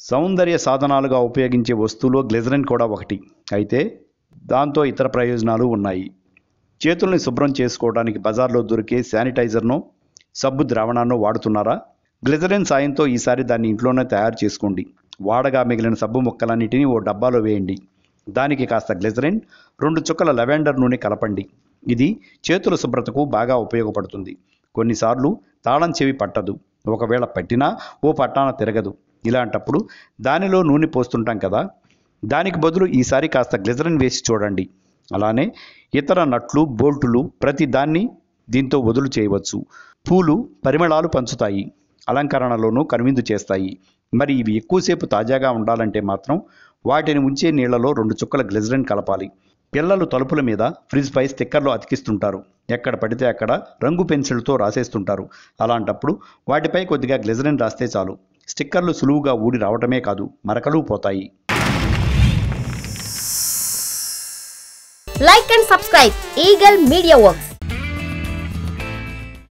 సౌందర్య సాధనాలుగా ఉపయోగించే వస్తువులో గ్లిజరిన్ కూడా ఒకటి. అయితే దాంతో ఇతర ప్రయోజనాలు ఉన్నాయి. చేతుల్ని శుభ్రం చేసుకోవడానికి బజార్లో దొరికే శానిటైజర్ను సబ్బు ద్రావణాన్ని వాడుతున్నారా? గ్లిజరిన్ సాయంతో ఈసారి దాన్ని ఇంట్లోనే తయారు చేసుకోండి. వాడగా మిగిలిన సబ్బు ముక్కలన్నిటినీ ఓ డబ్బాలో వేయండి. దానికి కాస్త గ్లిజరిన్ రెండు చుక్కల లెవెండర్ నూనె కలపండి. ఇది చేతుల శుభ్రతకు బాగా ఉపయోగపడుతుంది. కొన్నిసార్లు తాళం చెవి పట్టదు. ఒకవేళ పట్టినా ఓ పట్టాన తిరగదు. ఇలాంటప్పుడు దానిలో నూనె పోస్తుంటాం కదా దానికి బదులు ఈసారి కాస్త గ్లిజరిన్ వేసి చూడండి. అలానే ఇతర నట్లు బోల్టులు ప్రతి దాన్ని దీంతో వదులు చేయవచ్చు. పూలు పరిమళాలు పంచుతాయి అలంకరణలోనూ కనువిందు చేస్తాయి. మరి ఇవి ఎక్కువసేపు తాజాగా ఉండాలంటే మాత్రం వాటిని ఉంచే నీళ్ళలో రెండు చుక్కల గ్లిజరిన్ కలపాలి. పిల్లలు తలుపుల మీద ఫ్రిడ్జ్పై స్టిక్కర్లు అతికిస్తుంటారు. ఎక్కడ పడితే అక్కడ రంగు పెన్సిల్తో రాసేస్తుంటారు. అలాంటప్పుడు వాటిపై కొద్దిగా గ్లిజరిన్ రాస్తే చాలు. స్టిక్కర్లు సులువుగా ఊడి రావటమే కాదు మరకలు పోతాయి. Like and subscribe eagle media works